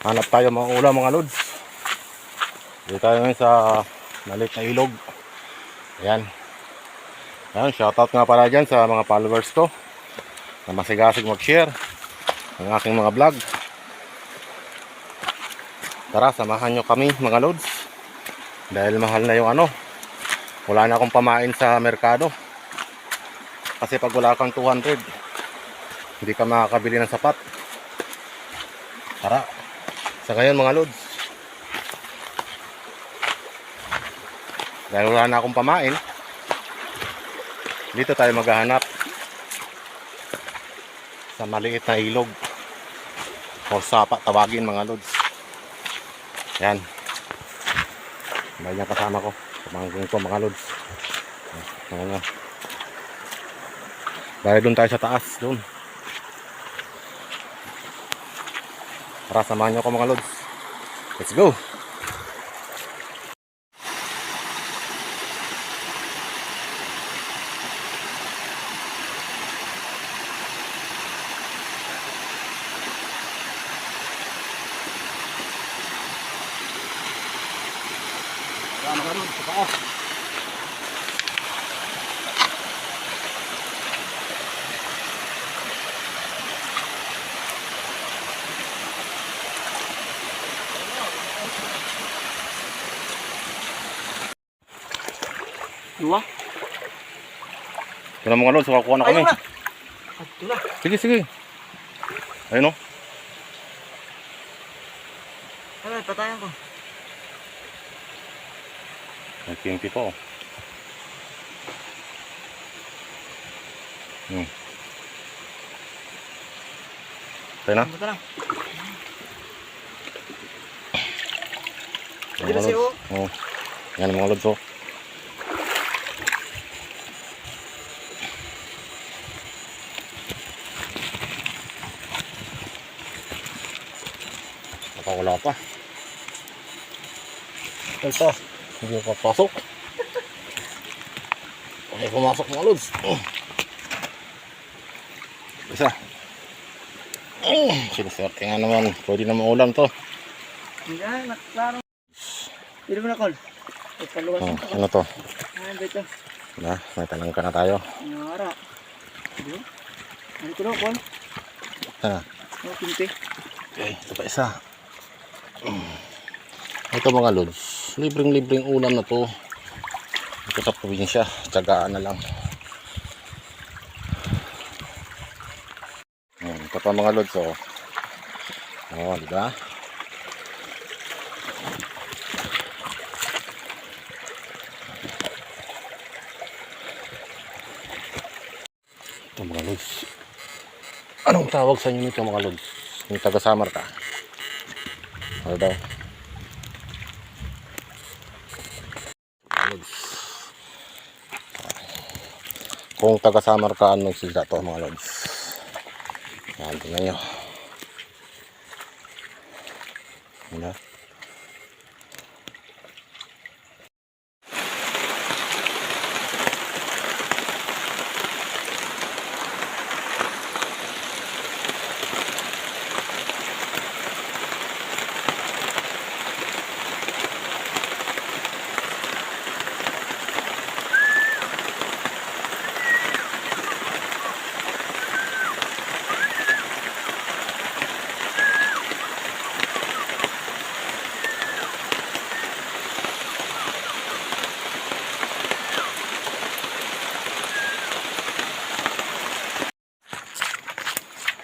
Hanap tayo mga ulam mga lods. Dito tayo ngayon sa maliit na ilog. Ayan. Ayan, shoutout nga pala dyan sa mga followers ko na masigasig mag-share ng aking mga vlog. Tara, samahan nyo kami mga lods. Dahil mahal na yung ano. Wala na akong pamain sa merkado. Kasi pag wala kang 200, hindi ka makakabili ng sapat. Tara. Sa ngayon mga lods. Dahil wala na akong pamain, dito tayo maghahanap sa maliit na ilog o sapa tawagin mga lods. Yan. Niya kasama ko. Pamangkin ko mga lods. Ano. Dahil doon tayo sa taas, doon. Tara, samahan niyo ako mga lods. Let's go! Tara, mga lods, sa Dua? Ito na mga lods, kukuha na kami. Ayun na. Ito na. Sige, sige. Ayun o. Ano, patayan ko. May kimpi pa oh. Hmm. Tayo na. Ito na. Mga Dito si lods. Oo. Yan mga lods oh. Baka wala pa. Ito. Hindi pa pasok. Okay, pumasok mga lods. Oh. Isa. Sinuswerte nga naman. Pwede na maulam to. Yan, naklaro. Dito mo na, paluwas Oh, mo. ano to? Ano ba ito? Na, may tanong ka na tayo. Dito. Ano ito na, Col? Ha. Oh, pinti. Okay, ito pa isa. Ito mga lods, libreng-libreng ulam na to. Ito sa probinsya, tsagaan na lang. Ayan, ito pa mga lods, oh. Oh, di ba? Ito mga lods. Anong tawag sa inyo nito mga lods? Yung taga-samar ka? Ano daw? Kung taga-samar ka, anong sila to mga lods? Yan, tingnan nyo. Ano?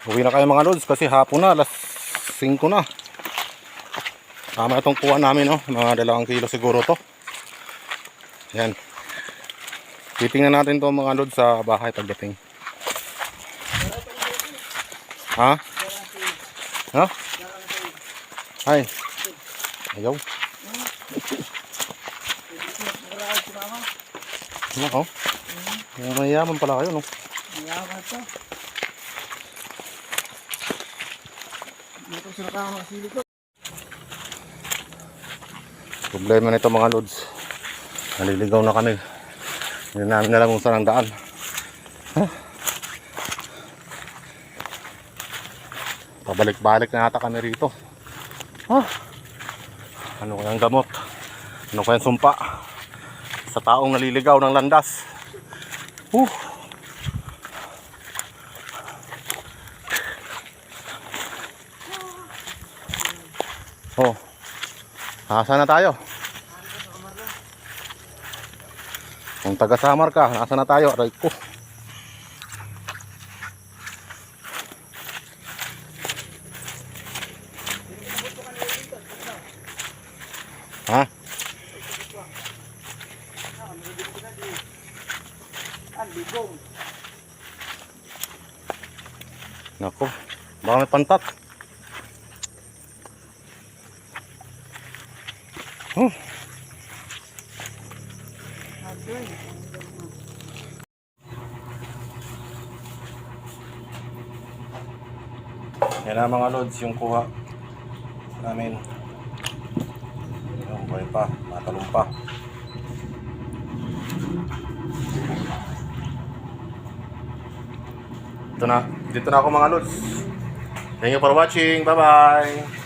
Uwi na kayo mga lods kasi hapon na, alas 5 na. Tama itong kuha namin, no? mga dalawang kilo siguro to. Yan. Titingnan natin to mga lods sa bahay pagdating. Ha? Ha? Ay. Ayaw. Nako. Mayaman pala kayo, no? Mayaman to. Dito sila kama sili ko. Problema nito mga lods. Naliligaw na kami. Hindi namin alam kung saan ang daan. Huh? Pabalik-balik na ata kami rito. Oh. Ano kayang gamot? Ano kayang sumpa? Sa taong naliligaw ng landas. Uh. Asa na tayo? Kung taga Samar ka, nasa na tayo? Aray ko. Ha? Nako, baka may pantat. Oh, yan na mga lods yung kuha namin. Yung buhay pa, matalong pa. Ito na, dito na ako mga lods. Thank you for watching. Bye-bye.